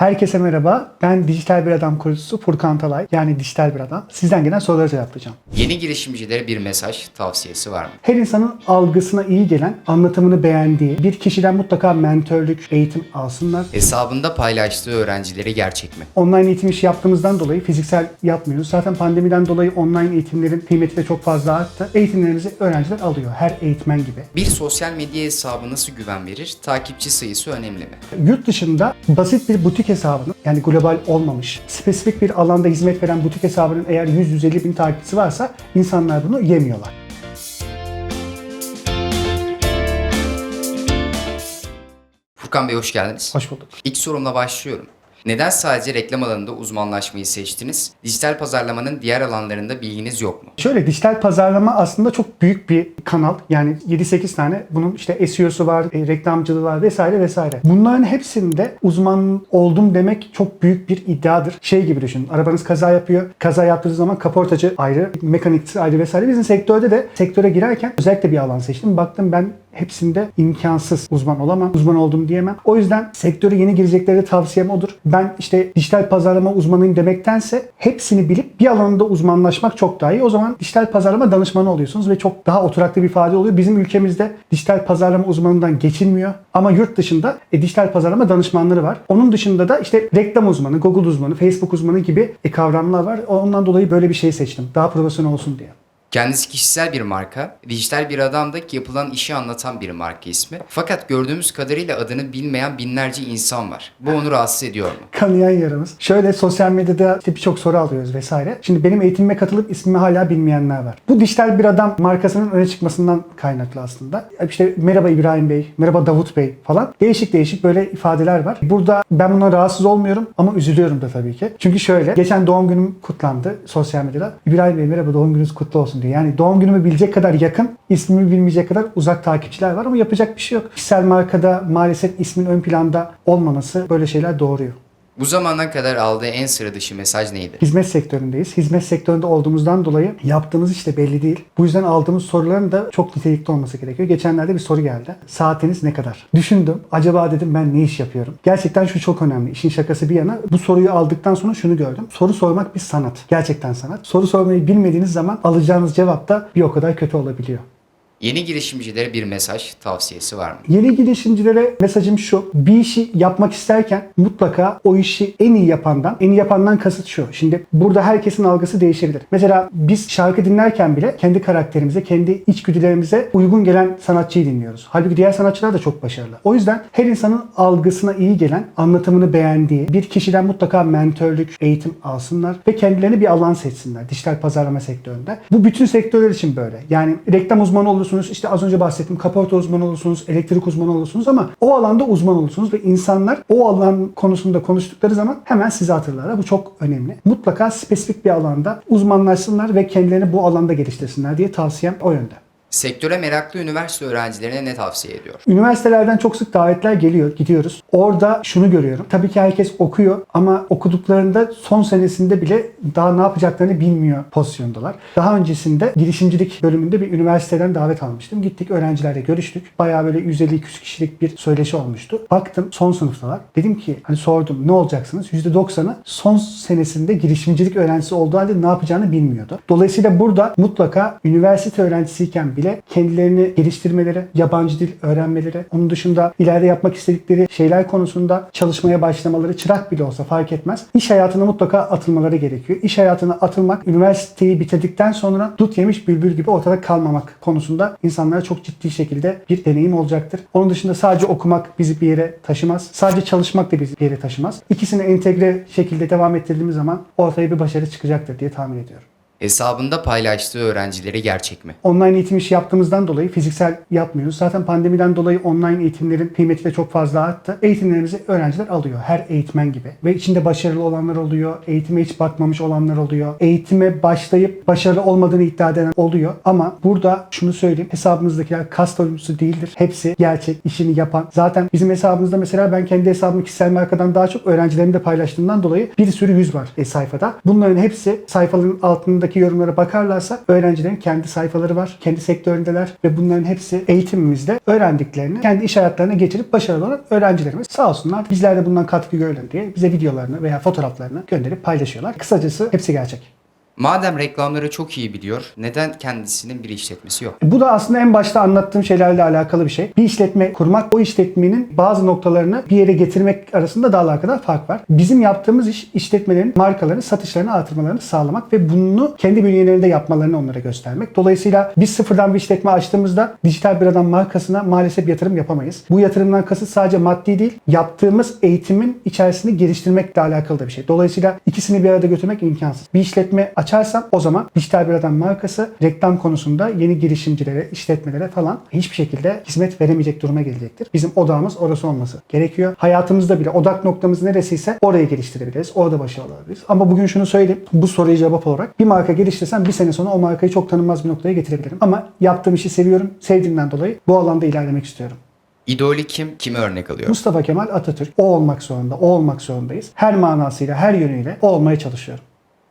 Herkese merhaba. Ben Dijital Bir Adam kurucusu Furkan Talay. Yani Dijital Bir Adam. Sizden gelen soruları cevaplayacağım. Yeni girişimcilere bir mesaj, tavsiyesi var mı? Her insanın algısına iyi gelen, anlatımını beğendiği bir kişiden mutlaka mentörlük, eğitim alsınlar. Hesabında paylaştığı öğrencileri gerçek mi? Online eğitim işi yaptığımızdan dolayı fiziksel yapmıyoruz. Zaten pandemiden dolayı online eğitimlerin kıymeti de çok fazla arttı. Eğitimlerimizi öğrenciler alıyor. Her eğitmen gibi. Bir sosyal medya hesabı nasıl güven verir? Takipçi sayısı önemli mi? Yurt dışında basit bir butik hesabının yani global olmamış, spesifik bir alanda hizmet veren butik hesabının eğer 100-150 bin takipçisi varsa insanlar bunu yemiyorlar. Furkan Bey hoş geldiniz. Hoş bulduk. İlk sorumla başlıyorum. Neden sadece reklam alanında uzmanlaşmayı seçtiniz? Dijital pazarlamanın diğer alanlarında bilginiz yok mu? Şöyle dijital pazarlama aslında çok büyük bir kanal. Yani 7-8 tane bunun işte SEO'su var, e, reklamcılığı var vesaire vesaire. Bunların hepsinde uzman oldum demek çok büyük bir iddiadır. Şey gibi düşünün. Arabanız kaza yapıyor. Kaza yaptığı zaman kaportacı ayrı, mekanikçi ayrı vesaire. Bizim sektörde de sektöre girerken özellikle bir alan seçtim. Baktım ben hepsinde imkansız uzman olamam. Uzman oldum diyemem. O yüzden sektöre yeni girecekleri tavsiyem odur. Ben işte dijital pazarlama uzmanıyım demektense hepsini bilip bir alanında uzmanlaşmak çok daha iyi. O zaman dijital pazarlama danışmanı oluyorsunuz ve çok daha oturaklı bir ifade oluyor. Bizim ülkemizde dijital pazarlama uzmanından geçilmiyor. Ama yurt dışında e, dijital pazarlama danışmanları var. Onun dışında da işte reklam uzmanı, Google uzmanı, Facebook uzmanı gibi e, kavramlar var. Ondan dolayı böyle bir şey seçtim. Daha profesyonel olsun diye. Kendisi kişisel bir marka, dijital bir adamdaki yapılan işi anlatan bir marka ismi. Fakat gördüğümüz kadarıyla adını bilmeyen binlerce insan var. Bu onu rahatsız ediyor mu? kanayan yaramız. Şöyle sosyal medyada işte birçok soru alıyoruz vesaire. Şimdi benim eğitimime katılıp ismimi hala bilmeyenler var. Bu dijital bir adam markasının öne çıkmasından kaynaklı aslında. İşte merhaba İbrahim Bey, merhaba Davut Bey falan. Değişik değişik böyle ifadeler var. Burada ben buna rahatsız olmuyorum ama üzülüyorum da tabii ki. Çünkü şöyle geçen doğum günüm kutlandı sosyal medyada. İbrahim Bey merhaba doğum gününüz kutlu olsun diye. Yani doğum günümü bilecek kadar yakın, ismimi bilmeyecek kadar uzak takipçiler var ama yapacak bir şey yok. Kişisel markada maalesef ismin ön planda olmaması böyle şeyler doğuruyor. Bu zamana kadar aldığı en sıra dışı mesaj neydi? Hizmet sektöründeyiz. Hizmet sektöründe olduğumuzdan dolayı yaptığımız iş de belli değil. Bu yüzden aldığımız soruların da çok nitelikli olması gerekiyor. Geçenlerde bir soru geldi. Saatiniz ne kadar? Düşündüm. Acaba dedim ben ne iş yapıyorum? Gerçekten şu çok önemli. İşin şakası bir yana. Bu soruyu aldıktan sonra şunu gördüm. Soru sormak bir sanat. Gerçekten sanat. Soru sormayı bilmediğiniz zaman alacağınız cevap da bir o kadar kötü olabiliyor. Yeni girişimcilere bir mesaj, tavsiyesi var mı? Yeni girişimcilere mesajım şu. Bir işi yapmak isterken mutlaka o işi en iyi yapandan, en iyi yapandan kasıt şu. Şimdi burada herkesin algısı değişebilir. Mesela biz şarkı dinlerken bile kendi karakterimize, kendi içgüdülerimize uygun gelen sanatçıyı dinliyoruz. Halbuki diğer sanatçılar da çok başarılı. O yüzden her insanın algısına iyi gelen, anlatımını beğendiği bir kişiden mutlaka mentörlük, eğitim alsınlar ve kendilerine bir alan seçsinler dijital pazarlama sektöründe. Bu bütün sektörler için böyle. Yani reklam uzmanı olursunuz, işte az önce bahsettiğim kaporta uzmanı olursunuz, elektrik uzmanı olursunuz ama o alanda uzman olursunuz ve insanlar o alan konusunda konuştukları zaman hemen sizi hatırlarlar. Bu çok önemli. Mutlaka spesifik bir alanda uzmanlaşsınlar ve kendilerini bu alanda geliştirsinler diye tavsiyem o yönde. Sektöre meraklı üniversite öğrencilerine ne tavsiye ediyor? Üniversitelerden çok sık davetler geliyor, gidiyoruz. Orada şunu görüyorum. Tabii ki herkes okuyor ama okuduklarında son senesinde bile daha ne yapacaklarını bilmiyor pozisyondalar. Daha öncesinde girişimcilik bölümünde bir üniversiteden davet almıştım. Gittik öğrencilerle görüştük. Bayağı böyle 150-200 kişilik bir söyleşi olmuştu. Baktım son sınıftalar. Dedim ki hani sordum ne olacaksınız? %90'ı son senesinde girişimcilik öğrencisi olduğu halde ne yapacağını bilmiyordu. Dolayısıyla burada mutlaka üniversite öğrencisiyken bile kendilerini geliştirmeleri, yabancı dil öğrenmeleri, onun dışında ileride yapmak istedikleri şeyler konusunda çalışmaya başlamaları, çırak bile olsa fark etmez. İş hayatına mutlaka atılmaları gerekiyor. İş hayatına atılmak, üniversiteyi bitirdikten sonra dut yemiş bülbül gibi ortada kalmamak konusunda insanlara çok ciddi şekilde bir deneyim olacaktır. Onun dışında sadece okumak bizi bir yere taşımaz. Sadece çalışmak da bizi bir yere taşımaz. İkisini entegre şekilde devam ettirdiğimiz zaman ortaya bir başarı çıkacaktır diye tahmin ediyorum. Hesabında paylaştığı öğrencileri gerçek mi? Online eğitim işi yaptığımızdan dolayı fiziksel yapmıyoruz. Zaten pandemiden dolayı online eğitimlerin kıymeti de çok fazla arttı. Eğitimlerimizi öğrenciler alıyor. Her eğitmen gibi. Ve içinde başarılı olanlar oluyor. Eğitime hiç bakmamış olanlar oluyor. Eğitime başlayıp başarılı olmadığını iddia eden oluyor. Ama burada şunu söyleyeyim. Hesabımızdakiler kast oyuncusu değildir. Hepsi gerçek işini yapan. Zaten bizim hesabımızda mesela ben kendi hesabımı kişisel markadan daha çok öğrencilerimde paylaştığımdan dolayı bir sürü yüz var e, sayfada. Bunların hepsi sayfaların altındaki altındaki yorumlara bakarlarsa öğrencilerin kendi sayfaları var. Kendi sektöründeler ve bunların hepsi eğitimimizde öğrendiklerini kendi iş hayatlarına geçirip başarılı olan öğrencilerimiz sağ olsunlar. Bizler de bundan katkı görelim diye bize videolarını veya fotoğraflarını gönderip paylaşıyorlar. Kısacası hepsi gerçek. Madem reklamları çok iyi biliyor, neden kendisinin bir işletmesi yok? Bu da aslında en başta anlattığım şeylerle alakalı bir şey. Bir işletme kurmak, o işletmenin bazı noktalarını bir yere getirmek arasında dağlar kadar fark var. Bizim yaptığımız iş işletmelerin markalarını, satışlarını artırmalarını sağlamak ve bunu kendi bünyelerinde yapmalarını onlara göstermek. Dolayısıyla biz sıfırdan bir işletme açtığımızda dijital bir adam markasına maalesef yatırım yapamayız. Bu yatırımdan kasıt sadece maddi değil, yaptığımız eğitimin içerisini geliştirmekle alakalı da bir şey. Dolayısıyla ikisini bir arada götürmek imkansız. Bir işletme açarsam o zaman dijital bir adam markası reklam konusunda yeni girişimcilere, işletmelere falan hiçbir şekilde hizmet veremeyecek duruma gelecektir. Bizim odağımız orası olması gerekiyor. Hayatımızda bile odak noktamız neresiyse orayı geliştirebiliriz. Orada başarılı olabiliriz. Ama bugün şunu söyleyeyim. Bu soruya cevap olarak bir marka geliştirsem bir sene sonra o markayı çok tanınmaz bir noktaya getirebilirim. Ama yaptığım işi seviyorum. Sevdiğimden dolayı bu alanda ilerlemek istiyorum. İdolü kim, kimi örnek alıyor? Mustafa Kemal Atatürk o olmak zorunda, o olmak zorundayız. Her manasıyla, her yönüyle o olmaya çalışıyorum.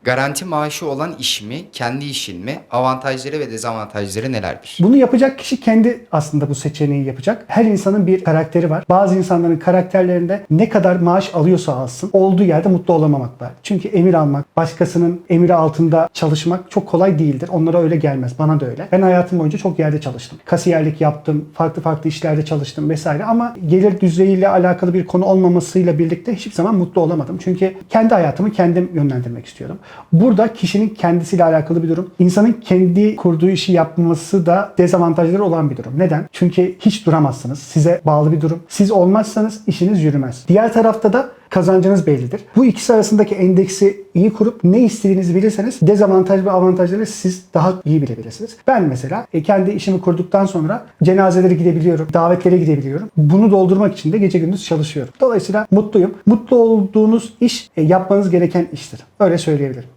Garanti maaşı olan iş mi, kendi işin mi, avantajları ve dezavantajları nelerdir? Bunu yapacak kişi kendi aslında bu seçeneği yapacak. Her insanın bir karakteri var. Bazı insanların karakterlerinde ne kadar maaş alıyorsa alsın olduğu yerde mutlu olamamak var. Çünkü emir almak, başkasının emri altında çalışmak çok kolay değildir. Onlara öyle gelmez. Bana da öyle. Ben hayatım boyunca çok yerde çalıştım. Kasiyerlik yaptım, farklı farklı işlerde çalıştım vesaire ama gelir düzeyiyle alakalı bir konu olmamasıyla birlikte hiçbir zaman mutlu olamadım. Çünkü kendi hayatımı kendim yönlendirmek istiyorum. Burada kişinin kendisiyle alakalı bir durum. İnsanın kendi kurduğu işi yapması da dezavantajları olan bir durum. Neden? Çünkü hiç duramazsınız. Size bağlı bir durum. Siz olmazsanız işiniz yürümez. Diğer tarafta da kazancınız bellidir. Bu ikisi arasındaki endeksi iyi kurup ne istediğinizi bilirseniz dezavantaj ve avantajları siz daha iyi bilebilirsiniz. Ben mesela e, kendi işimi kurduktan sonra cenazelere gidebiliyorum, davetlere gidebiliyorum. Bunu doldurmak için de gece gündüz çalışıyorum. Dolayısıyla mutluyum. Mutlu olduğunuz iş e, yapmanız gereken iştir. Öyle söyleyebilirim.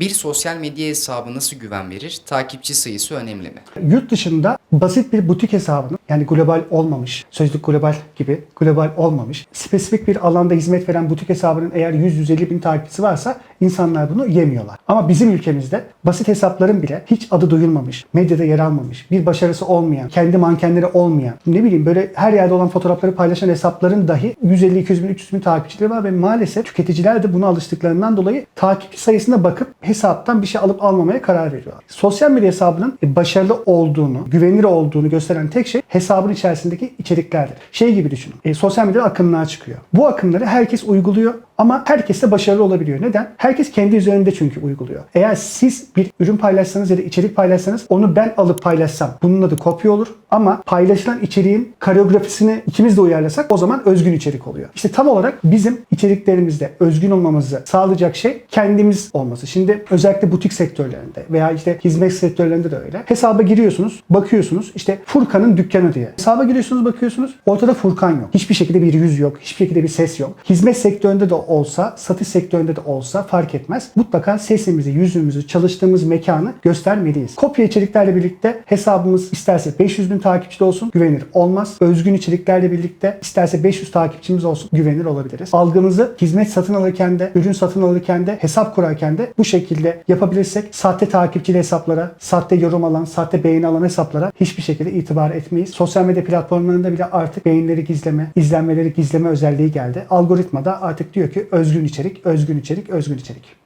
Bir sosyal medya hesabı nasıl güven verir? Takipçi sayısı önemli mi? Yurt dışında basit bir butik hesabının yani global olmamış, sözlük global gibi global olmamış, spesifik bir alanda hizmet veren butik hesabının eğer 100-150 bin takipçisi varsa insanlar bunu yemiyorlar. Ama bizim ülkemizde basit hesapların bile hiç adı duyulmamış, medyada yer almamış, bir başarısı olmayan, kendi mankenleri olmayan, ne bileyim böyle her yerde olan fotoğrafları paylaşan hesapların dahi 150-200 bin, 300 bin takipçileri var ve maalesef tüketiciler de buna alıştıklarından dolayı takipçi sayısına bakıp hesaptan bir şey alıp almamaya karar veriyorlar. Sosyal medya hesabının e, başarılı olduğunu, güvenilir olduğunu gösteren tek şey hesabın içerisindeki içeriklerdir. Şey gibi düşünün. E, sosyal medyada akımlar çıkıyor. Bu akımları herkes uyguluyor ama herkes de başarılı olabiliyor. Neden? Herkes kendi üzerinde çünkü uyguluyor. Eğer siz bir ürün paylaşsanız ya da içerik paylaşsanız onu ben alıp paylaşsam bunun adı kopya olur. Ama paylaşılan içeriğin koreografisini ikimiz de uyarlasak o zaman özgün içerik oluyor. İşte tam olarak bizim içeriklerimizde özgün olmamızı sağlayacak şey kendimiz olması. Şimdi özellikle butik sektörlerinde veya işte hizmet sektörlerinde de öyle. Hesaba giriyorsunuz, bakıyorsunuz işte Furkan'ın dükkanı diye. Hesaba giriyorsunuz, bakıyorsunuz ortada Furkan yok. Hiçbir şekilde bir yüz yok, hiçbir şekilde bir ses yok. Hizmet sektöründe de olsa, satış sektöründe de olsa fark etmez. Mutlaka sesimizi, yüzümüzü, çalıştığımız mekanı göstermeliyiz. Kopya içeriklerle birlikte hesabımız isterse 500 bin takipçide olsun güvenilir olmaz. Özgün içeriklerle birlikte isterse 500 takipçimiz olsun güvenilir olabiliriz. Algımızı hizmet satın alırken de, ürün satın alırken de, hesap kurarken de bu şekilde yapabilirsek sahte takipçili hesaplara, sahte yorum alan, sahte beğeni alan hesaplara hiçbir şekilde itibar etmeyiz. Sosyal medya platformlarında bile artık beğenileri gizleme, izlenmeleri gizleme özelliği geldi. Algoritma da artık diyor ki özgün içerik, özgün içerik, özgün içerik.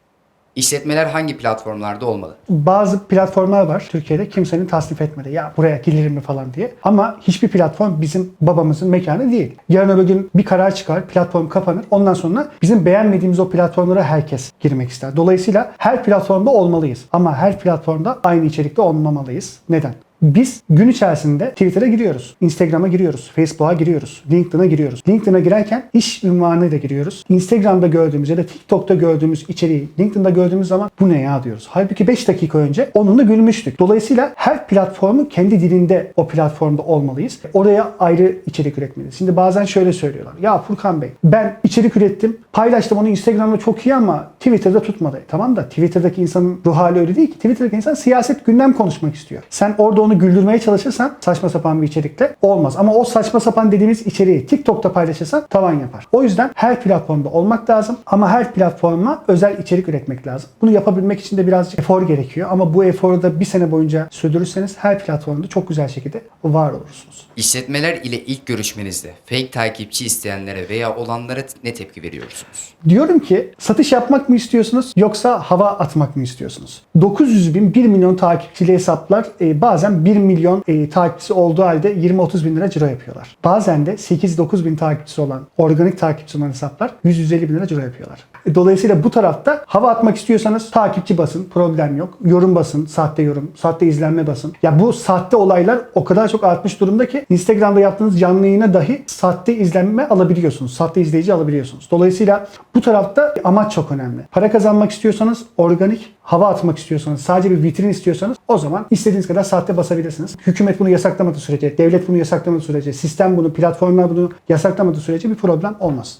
İşletmeler hangi platformlarda olmalı? Bazı platformlar var Türkiye'de kimsenin tasnif etmedi. Ya buraya gelir mi falan diye. Ama hiçbir platform bizim babamızın mekanı değil. Yarın öbür gün bir karar çıkar, platform kapanır. Ondan sonra bizim beğenmediğimiz o platformlara herkes girmek ister. Dolayısıyla her platformda olmalıyız. Ama her platformda aynı içerikte olmamalıyız. Neden? Biz gün içerisinde Twitter'a giriyoruz, Instagram'a giriyoruz, Facebook'a giriyoruz, LinkedIn'a giriyoruz. LinkedIn'a girerken iş ünvanıyla giriyoruz. Instagram'da gördüğümüz ya da TikTok'ta gördüğümüz içeriği LinkedIn'da gördüğümüz zaman bu ne ya diyoruz. Halbuki 5 dakika önce onunla gülmüştük. Dolayısıyla her platformun kendi dilinde o platformda olmalıyız. Oraya ayrı içerik üretmeliyiz. Şimdi bazen şöyle söylüyorlar. Ya Furkan Bey ben içerik ürettim, paylaştım onu Instagram'da çok iyi ama Twitter'da tutmadı. Tamam da Twitter'daki insanın ruh hali öyle değil ki. Twitter'daki insan siyaset gündem konuşmak istiyor. Sen orada onu onu güldürmeye çalışırsan saçma sapan bir içerikle olmaz. Ama o saçma sapan dediğimiz içeriği TikTok'ta paylaşırsan tavan yapar. O yüzden her platformda olmak lazım ama her platforma özel içerik üretmek lazım. Bunu yapabilmek için de birazcık efor gerekiyor ama bu eforu da bir sene boyunca sürdürürseniz her platformda çok güzel şekilde var olursunuz. İşletmeler ile ilk görüşmenizde fake takipçi isteyenlere veya olanlara ne tepki veriyorsunuz? Diyorum ki satış yapmak mı istiyorsunuz yoksa hava atmak mı istiyorsunuz? 900 bin 1 milyon takipçili hesaplar e, bazen 1 milyon e, takipçisi olduğu halde 20-30 bin lira ciro yapıyorlar. Bazen de 8-9 bin takipçisi olan organik takipçisi olan hesaplar 100-150 bin lira ciro yapıyorlar. E, Dolayısıyla bu tarafta hava atmak istiyorsanız takipçi basın problem yok. Yorum basın, sahte yorum, sahte izlenme basın. Ya bu sahte olaylar o kadar çok artmış durumda ki Instagram'da yaptığınız canlı yayına dahi sahte izlenme alabiliyorsunuz. Sahte izleyici alabiliyorsunuz. Dolayısıyla bu tarafta amaç çok önemli. Para kazanmak istiyorsanız organik, hava atmak istiyorsanız, sadece bir vitrin istiyorsanız o zaman istediğiniz kadar sahte basabilirsiniz. Hükümet bunu yasaklamadığı sürece, devlet bunu yasaklamadığı sürece, sistem bunu, platformlar bunu yasaklamadığı sürece bir problem olmaz.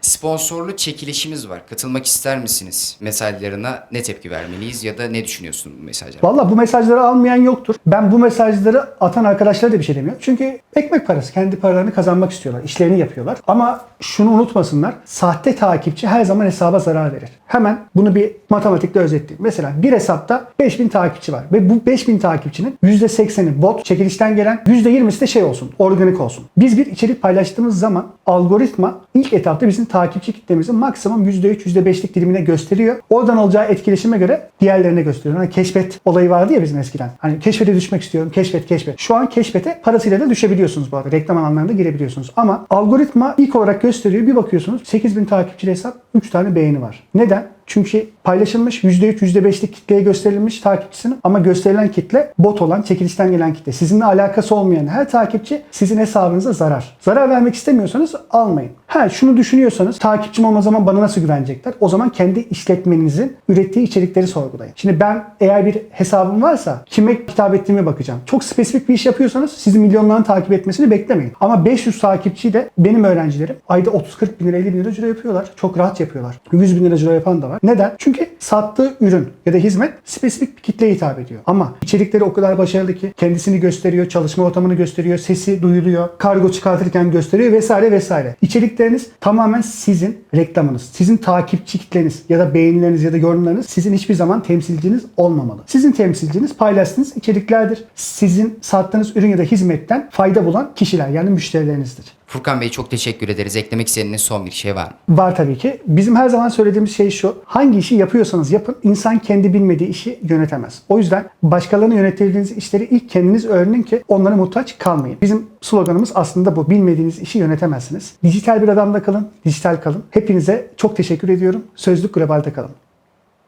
Sponsorlu çekilişimiz var. Katılmak ister misiniz? Mesajlarına ne tepki vermeliyiz ya da ne düşünüyorsun bu mesajlara? Valla bu mesajları almayan yoktur. Ben bu mesajları atan arkadaşlara da bir şey demiyorum. Çünkü ekmek parası. Kendi paralarını kazanmak istiyorlar. işlerini yapıyorlar. Ama şunu unutmasınlar. Sahte takipçi her zaman hesaba zarar verir. Hemen bunu bir matematikle özetleyeyim. Mesela bir hesapta 5000 takipçi var. Ve bu 5000 takipçinin %80'i bot, çekilişten gelen %20'si de şey olsun, organik olsun. Biz bir içerik paylaştığımız zaman algoritma ilk etapta bizim takipçi kitlemizin maksimum %3, %5'lik dilimine gösteriyor. Oradan alacağı etkileşime göre diğerlerine gösteriyor. Hani keşfet olayı vardı ya bizim eskiden. Hani keşfete düşmek istiyorum, keşfet, keşfet. Şu an keşfete parasıyla da düşebiliyorsunuz bu arada. Reklam alanlarında girebiliyorsunuz. Ama algoritma ilk olarak gösteriyor. Bir bakıyorsunuz 8000 takipçili hesap 3 tane beğeni var. Neden? Пока! Çünkü paylaşılmış %3, %5'lik kitleye gösterilmiş takipçisini ama gösterilen kitle bot olan, çekilişten gelen kitle. Sizinle alakası olmayan her takipçi sizin hesabınıza zarar. Zarar vermek istemiyorsanız almayın. Ha şunu düşünüyorsanız takipçim olma zaman bana nasıl güvenecekler? O zaman kendi işletmenizin ürettiği içerikleri sorgulayın. Şimdi ben eğer bir hesabım varsa kime hitap ettiğime bakacağım. Çok spesifik bir iş yapıyorsanız sizin milyonların takip etmesini beklemeyin. Ama 500 takipçi de benim öğrencilerim ayda 30-40 bin lira 50 bin lira ciro yapıyorlar. Çok rahat yapıyorlar. 100 bin lira ciro yapan da var. Neden? Çünkü sattığı ürün ya da hizmet spesifik bir kitleye hitap ediyor. Ama içerikleri o kadar başarılı ki kendisini gösteriyor, çalışma ortamını gösteriyor, sesi duyuluyor, kargo çıkartırken gösteriyor vesaire vesaire. İçerikleriniz tamamen sizin reklamınız, sizin takipçi kitleniz ya da beğenileriniz ya da yorumlarınız sizin hiçbir zaman temsilciniz olmamalı. Sizin temsilciniz paylaştığınız içeriklerdir. Sizin sattığınız ürün ya da hizmetten fayda bulan kişiler yani müşterilerinizdir. Furkan Bey çok teşekkür ederiz. Eklemek istediğiniz son bir şey var mı? Var tabii ki. Bizim her zaman söylediğimiz şey şu. Hangi işi yapıyorsanız yapın. insan kendi bilmediği işi yönetemez. O yüzden başkalarını yönettirdiğiniz işleri ilk kendiniz öğrenin ki onlara muhtaç kalmayın. Bizim sloganımız aslında bu. Bilmediğiniz işi yönetemezsiniz. Dijital bir adamda kalın, dijital kalın. Hepinize çok teşekkür ediyorum. Sözlük Global'de kalın.